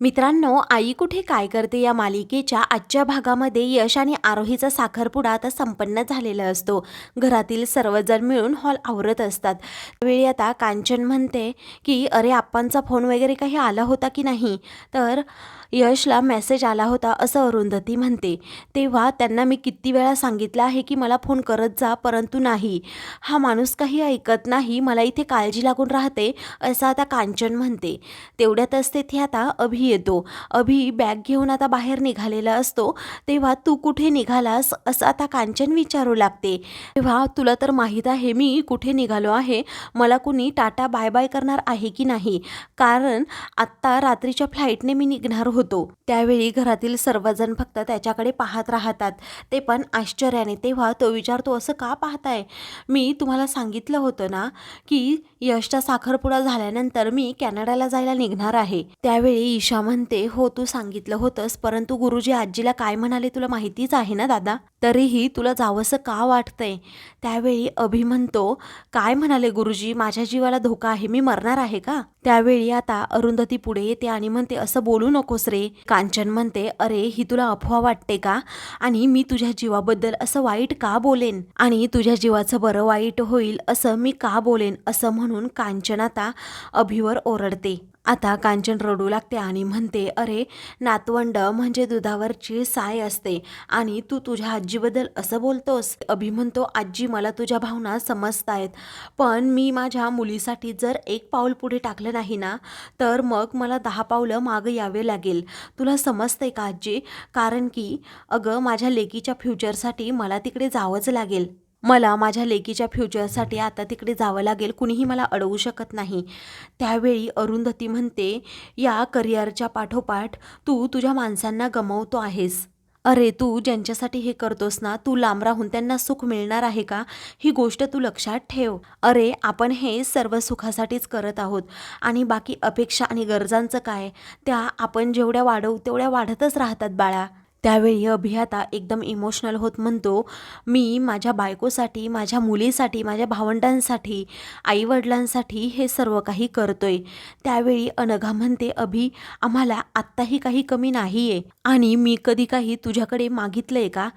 मित्रांनो आई कुठे काय करते या मालिकेच्या आजच्या भागामध्ये यश आणि आरोहीचा साखरपुडा आता संपन्न झालेला असतो. घरातील सर्वजण मिळून हॉल आवरत असतात. त्यावेळी आता कांचन म्हणते की अरे आप्पांचा फोन वगैरे काही आला होता की नाही? तर यशला मेसेज आला होता असं अरुंधती म्हणते. तेव्हा त्यांना मी किती वेळा सांगितलं आहे की मला फोन करत जा परंतु नाही. हा माणूस काही ऐकत नाही मला इथे काळजी लागून राहते असं आता कांचन म्हणते. तेवढ्यातच तेथे आता अभि येतो. अभि बॅग घेऊन आता बाहेर निघालेला असतो. तेव्हा तू कुठे निघालास असं आता कांचन विचारू लागते. तेव्हा तुला तर माहीत आहे मी कुठे निघालो आहे? मला कुणी टाटा बाय बाय करणार आहे की नाही? कारण आत्ता रात्रीच्या फ्लाईटने मी निघणार होतो. त्यावेळी घरातील सर्वजण फक्त त्याच्याकडे पाहत राहतात. ते पण आश्चर्याने तेव्हा तो विचारतो असं का पाहताय? मी तुम्हाला सांगितलं होतं ना की यशचा साखरपुडा झाल्यानंतर मी कॅनडाला जायला निघणार आहे. त्यावेळी ईशा म्हणते हो तू सांगितलं होतंस परंतु गुरुजी आजीला काय म्हणाले तुला माहितीच आहे ना दादा? तरीही तुला जावंसं का वाटतंय? त्यावेळी अभि म्हणतो काय म्हणाले गुरुजी? माझ्या जीवाला धोका आहे मी मरणार आहे का? त्यावेळी आता अरुंधती पुढे येते आणि म्हणते असं बोलू नकोस रे कांचन म्हणते अरे ही तुला अफवा वाटते का? आणि मी तुझ्या जीवाबद्दल असं वाईट का बोलेन? आणि तुझ्या जीवाचं बरं वाईट होईल असं मी का बोलेन? असं म्हणून कांचन आता अभिवर ओरडते. आता कांचन रडू लागते आणि म्हणते अरे नातवंड म्हणजे दुधावरची साय असते आणि तू तुझ्या आजीबद्दल असं बोलतोस अभि म्हणतो आजी मला तुझ्या भावना समजतायत पण मी माझ्या मुलीसाठी जर एक पाऊल पुढे टाकलं नाही ना तर मग मला दहा पावलं मागं यावे लागेल. तुला समजतंय का आजी? कारण की अगं माझ्या लेकीच्या फ्युचरसाठी मला तिकडे जावंच लागेल. मला माझ्या लेकीच्या फ्युचरसाठी आता तिकडे जावं लागेल. कुणीही मला अडवू शकत नाही. त्यावेळी अरुंधती म्हणते या करिअरच्या पाठोपाठ तू तुझ्या माणसांना गमावतो आहेस. अरे तू ज्यांच्यासाठी हे करतोस ना तू लांब राहून त्यांना सुख मिळणार आहे का? ही गोष्ट तू लक्षात ठेव. अरे आपण हे सर्व सुखासाठीच करत आहोत. आणि बाकी अपेक्षा आणि गरजांचं काय? त्या आपण जेवढ्या वाढवू तेवढ्या वाढतच राहतात बाळा. त्यावेळी अभियाता एकदम इमोशनल होत म्हणतो मी माझ्या बायकोसाठी माझ्या मुलीसाठी माझ्या भावंडांसाठी आईवडिलांसाठी हे सर्व काही करतोय. त्यावेळी अनघा म्हणते अभि आम्हाला आत्ताही काही कमी नाही आहे आणि मी कधी काही तुझ्याकडे मागितलं आहे का?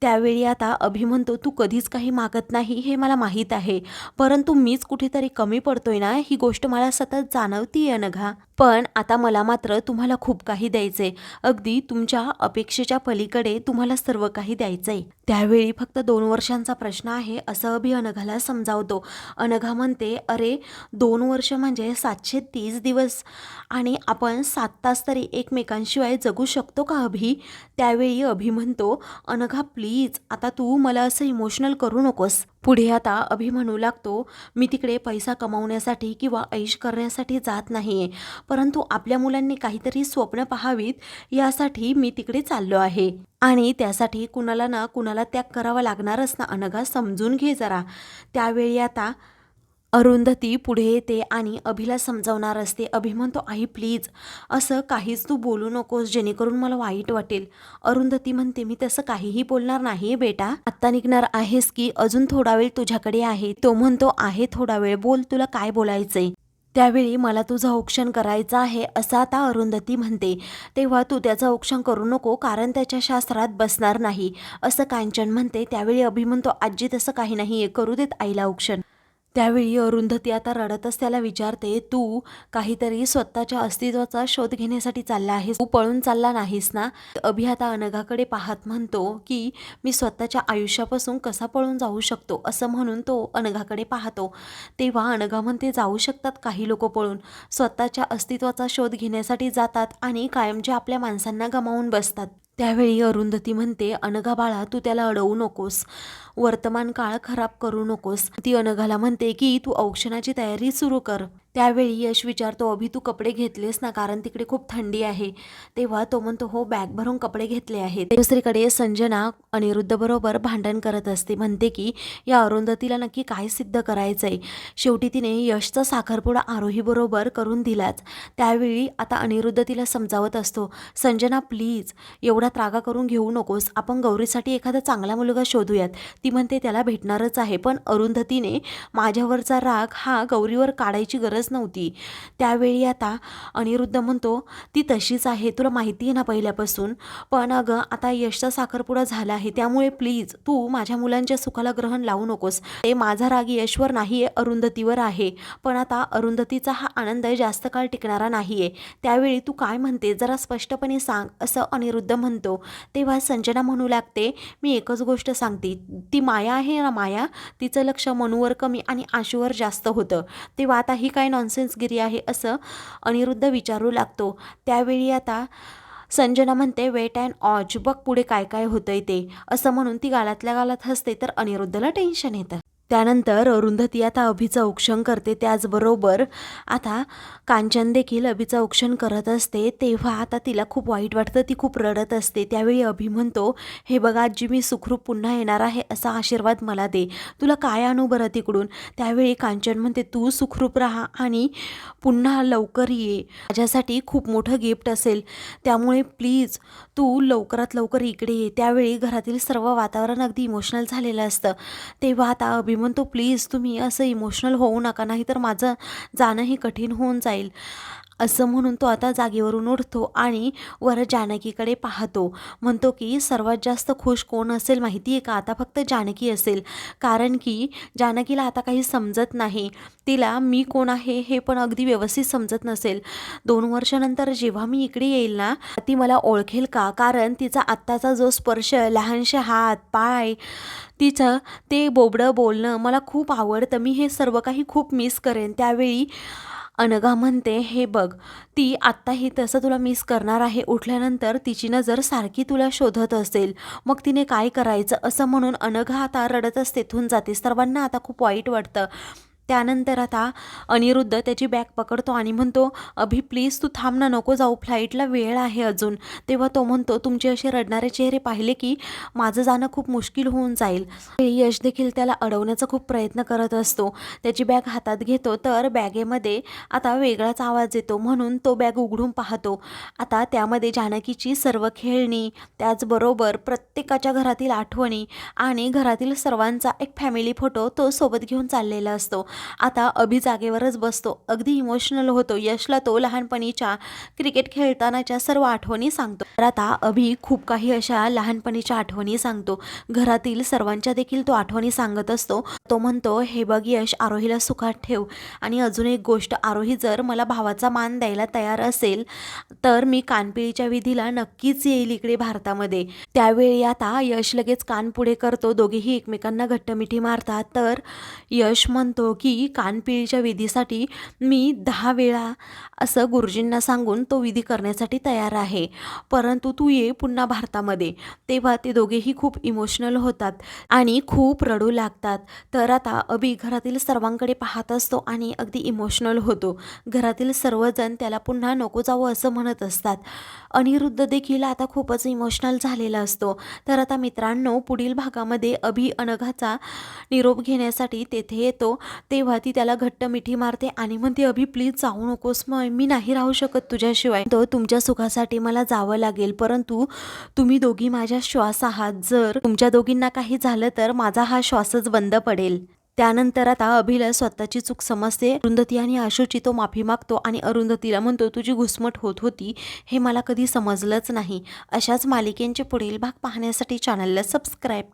त्यावेळी आता अभि म्हणतो तू कधीच काही मागत नाही हे मला माहीत आहे. परंतु मीच कुठेतरी कमी पडतोय ना? ही गोष्ट मला सतत जाणवती आहे अनघा. पण आता मला मात्र तुम्हाला खूप काही द्यायचंय. अगदी तुमच्या अपेक्षेच्या पलीकडे तुम्हाला सर्व काही द्यायचंय. त्यावेळी फक्त दोन वर्षांचा प्रश्न आहे असं अभि अनघाला समजावतो. अनघा म्हणते अरे दोन वर्ष म्हणजे सातशे तीस दिवस. आणि आपण सात तास तरी एकमेकांशिवाय जगू शकतो का अभि? त्यावेळी अभि म्हणतो अनघा प्लीज आता तू मला असं इमोशनल करू नकोस. पुढे आता अभि म्हणू लागतो मी तिकडे पैसा कमावण्यासाठी किंवा ऐश करण्यासाठी जात नाहीये. परंतु आपल्या मुलांनी काहीतरी स्वप्न पाहावीत यासाठी मी तिकडे चाललो आहे. आणि त्यासाठी कुणाला ना कुणाला त्याग करावा लागणारच ना अनघा समजून घे जरा. त्यावेळी आता अरुंधती पुढे येते आणि अभिला समजावणार असते. अभि म्हणतो आई प्लीज असं काहीच तू बोलू नकोस जेणेकरून मला वाईट वाटेल. अरुंधती म्हणते मी तसं काहीही बोलणार नाही बेटा. आत्ता निघणार आहेस की अजून थोडा वेळ तुझ्याकडे आहे. तो म्हणतो आहे थोडा वेळ बोल तुला काय बोलायचंय? त्यावेळी मला तुझं औक्षण करायचं आहे असं आता अरुंधती म्हणते. तेव्हा तू त्याचं औक्षण करू नको कारण त्याच्या शास्त्रात बसणार नाही असं कांचन म्हणते. त्यावेळी अभि म्हणतो आजी तसं काही नाही आहे करू देत आईला औक्षण. त्यावेळी अरुंधती आता रडतच त्याला विचारते तू काहीतरी स्वतःच्या अस्तित्वाचा शोध घेण्यासाठी चालला आहेस. तू पळून चालला नाहीस ना? अभि आता अनघाकडे पाहत म्हणतो की मी स्वतःच्या आयुष्यापासून कसा पळून जाऊ शकतो? असं म्हणून तो अनघाकडे पाहतो. तेव्हा अनघा म्हणते जाऊ शकतात काही लोक पळून. स्वतःच्या अस्तित्वाचा शोध घेण्यासाठी जातात आणि कायमचे आपल्या माणसांना गमावून बसतात. त्यावेळी अरुंधती म्हणते अनघा बाळा तू त्याला अडवू नकोस. वर्तमान काळ खराब करू नकोस. ती अनघाला म्हणते की तू औक्षणाची तयारी सुरू कर. त्यावेळी यश विचारतो अभि तू कपडे घेतलेस ना? कारण तिकडे खूप थंडी आहे. तेव्हा तो म्हणतो हो बॅग भरून कपडे घेतले आहेत. दुसरीकडे संजना अनिरुद्ध बरोबर भांडण करत असते. म्हणते की या अरुंधतीला नक्की काय सिद्ध करायचंय? शेवटी तिने यशचा साखरपुडा आरोही बरोबर करून दिलाच. त्यावेळी आता अनिरुद्ध तिला समजावत असतो संजना प्लीज एवढा त्रागा करून घेऊ नकोस. आपण गौरीसाठी एखादा चांगला मुलगा शोधूयात. ती म्हणते त्याला भेटणारच आहे पण अरुंधतीने माझ्यावरचा राग हा गौरीवर काढायची गरज गरजच नव्हती. त्यावेळी आता अनिरुद्ध म्हणतो ती तशीच आहे तुला माहिती आहे ना पहिल्यापासून. पण अगं आता यशचा साखरपुडा झाला आहे त्यामुळे प्लीज तू माझ्या मुलांच्या सुखाला ग्रहण लावू नकोस. ते माझा राग यशवर नाही आहे अरुंधतीवर आहे. पण आता अरुंधतीचा हा आनंद जास्त काळ टिकणारा नाही आहे त्यावेळी तू काय म्हणते जरा स्पष्टपणे सांग असं अनिरुद्ध म्हणतो. तेव्हा संजना म्हणू लागते मी एकच गोष्ट सांगते. ती माया आहे ना माया? तिचं लक्ष मनूवर कमी आणि आशूवर जास्त होतं. तेव्हा आता ही काय नॉनसेन्सगिरी आहे असं अनिरुद्ध विचारू लागतो. त्यावेळी आता संजना म्हणते वेट अँड ऑज बघ पुढे काय काय होतंय ते. असं म्हणून ती गालातल्या गालात हसते तर अनिरुद्धला टेन्शन येतं. त्यानंतर अरुंधती आता अभिचं औक्षण करते त्याचबरोबर आता कांचन देखील अभिचं औक्षण करत असते. तेव्हा आता तिला खूप वाईट वाटतं ती खूप रडत असते. त्यावेळी अभि म्हणतो हे बघा आजी मी सुखरूप पुन्हा येणार आहे असा आशीर्वाद मला दे. तुला काय आणू बरं तिकडून? त्यावेळी कांचन म्हणते तू सुखरूप राहा आणि पुन्हा लवकर ये. माझ्यासाठी खूप मोठं गिफ्ट असेल. त्यामुळे प्लीज तू लवकरात लवकर इकडे ये. त्यावेळी घरातील सर्व वातावरण अगदी इमोशनल झालेलं असतं. तेव्हा आता अभि म्हणतो प्लीज तुम्ही असं इमोशनल होऊ नका नाही तर माझं जाणंही कठीण होऊन जाईल. असं म्हणून तो आता जागेवरून उठतो आणि वर जानकीकडे पाहतो. म्हणतो की सर्वात जास्त खुश कोण असेल माहिती आहे का? आता फक्त जानकी असेल. कारण की जानकीला आता काही समजत नाही. तिला मी कोण आहे हे पण अगदी व्यवस्थित समजत नसेल. दोन वर्षानंतर जेव्हा मी इकडे येईल ना ती मला ओळखेल का? कारण तिचा आत्ताचा जो स्पर्श लहानशे हात पाय तिचं ते बोबडं बोलणं मला खूप आवडतं. मी हे सर्व काही खूप मिस करेन. त्यावेळी अनघा म्हणते हे बघ ती आत्ताही तसं तुला मिस करणार आहे उठल्यानंतर तिची नजर सारखी तुला शोधत असेल मग तिने काय करायचं? असं म्हणून अनघा आता रडतच तेथून जाते सर्वांना आता खूप वाईट वाटतं. त्यानंतर आता अनिरुद्ध त्याची बॅग पकडतो आणि म्हणतो अभि प्लीज तू थांब ना नको जाऊ. फ्लाईटला वेळ आहे अजून. तेव्हा तो म्हणतो तुमचे असे रडणारे चेहरे पाहिले की माझं जाणं खूप मुश्किल होऊन जाईल. यश देखील त्याला अडवण्याचा खूप प्रयत्न करत असतो. त्याची बॅग हातात घेतो तर बॅगेमध्ये आता वेगळाच आवाज येतो. म्हणून तो बॅग उघडून पाहतो. आता त्यामध्ये जानकीची सर्व खेळणी त्याचबरोबर प्रत्येकाच्या घरातील आठवणी आणि घरातील सर्वांचा एक फॅमिली फोटो तो सोबत घेऊन चाललेला असतो. आता अभि जागेवरच बसतो. अगदी इमोशनल होतो. यशला तो लहानपणीच्या क्रिकेट खेळतानाच्या सर्व आठवणी सांगतो. तर आता अभि खूप काही अशा लहानपणीच्या आठवणी सांगतो. घरातील सर्वांच्या देखील तो आठवणी सांगत असतो. तो म्हणतो हे बघ यश आरोहीला सुखात ठेव. आणि अजून एक गोष्ट आरोही जर मला भावाचा मान द्यायला तयार असेल तर मी कानपिळीच्या विधीला नक्कीच येईल इकडे भारतामध्ये. त्यावेळी आता यश लगेच कान पुढे करतो. दोघेही एकमेकांना घट्टमिठी मारतात. तर यश म्हणतो की की कानपिळीच्या विधीसाठी मी दहा वेळा असं गुरुजींना सांगून तो विधी करण्यासाठी तयार आहे. परंतु तू ये पुन्हा भारतामध्ये. तेव्हा ते दोघेही खूप इमोशनल होतात आणि खूप रडू लागतात. तर आता अभि घरातील सर्वांकडे पाहत असतो आणि अगदी इमोशनल होतो. घरातील सर्वजण त्याला पुन्हा नको जावं असं म्हणत असतात. अनिरुद्ध देखील आता खूपच इमोशनल झालेला असतो. तर आता मित्रांनो पुढील भागामध्ये अभि अनघाचा निरोप घेण्यासाठी तेथे येतो. तेव्हा ती त्याला घट्ट मिठी मारते आणि म्हणते अभि प्लीज जाऊ नकोस मग मी नाही राहू शकत तुझ्याशिवाय. तो तुमच्या सुखासाठी मला जावं लागेल परंतु तुम्ही दोघी माझ्या श्वास आहात. जर तुमच्या दोघींना काही झालं तर माझा हा श्वासच बंद पडेल. त्यानंतर आता अभिला स्वतःची चूक समजते. अरुंधती आणि आशूची तो माफी मागतो आणि अरुंधतीला म्हणतो तुझी घुसमट होत होती हे मला कधी समजलंच नाही. अशाच मालिकेंचे पुढील भाग पाहण्यासाठी चॅनलला सबस्क्राईब करा.